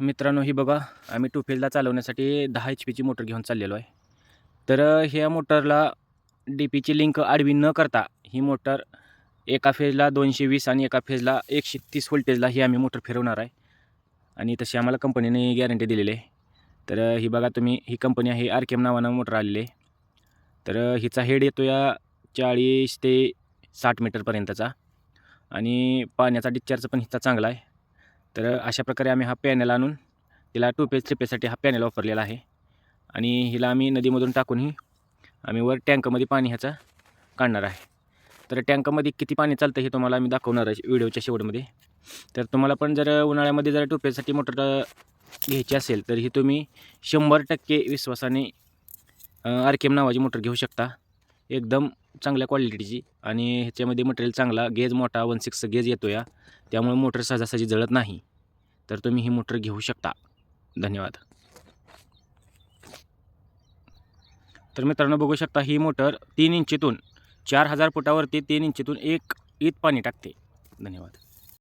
मित्रांनो ही बघा आम्ही टू फेजला चालवण्यासाठी दहा एच पीची मोटर घेऊन चाललेलो आहे. तर ह्या मोटरला डी पीची लिंक आडवी न करता ही मोटर एका फेजला दोनशे वीस आणि एका फेजला एकशे तीस व्होल्टेजला ही आम्ही मोटर फिरवणार आहे. आणि तशी आम्हाला कंपनीने गॅरंटी दिलेली आहे. तर ही बघा तुम्ही ही कंपनी आहे आर के एम नावानं मोटर आलेली आहे. तर हिचा हेड येतो या चाळीस ते साठ मीटरपर्यंतचा आणि पाण्याचा डिस्चार्ज पण हिचा चांगला आहे. तर अशा प्रकारे आम्ही हा पॅनल आणून तिला टू पेज थ्री पेजसाठी हा पॅनल वापरलेला आहे. आणि हिला आम्ही नदीमधून टाकूनही आम्ही वर टँकमध्ये पाणी ह्याचा काढणार आहे. तर टँकमध्ये किती पाणी चालतं हे तुम्हाला आम्ही दाखवणार आहे व्हिडिओच्या शेवटमध्ये. तर तुम्हाला पण जर उन्हाळ्यामध्ये जर टू पेजसाठी मोटर घ्यायची असेल तर ही तुम्ही शंभर टक्के विश्वासाने आर नावाची मोटर घेऊ शकता. एकदम चांगल्या क्वालिटीची आणि ह्याच्यामध्ये मटेरियल चांगला गेज मोठा वन सिक्स गेज येतो या त्यामुळे मोटर सहजासहजी जळत नाही. तर तुम्ही ही मोटर घेऊ शकता. धन्यवाद. तर मित्रांनो बघू शकता ही मोटर तीन इंचीतून चार हजार फुटावरती तीन इंचीतून एक ईत पाणी टाकते. धन्यवाद.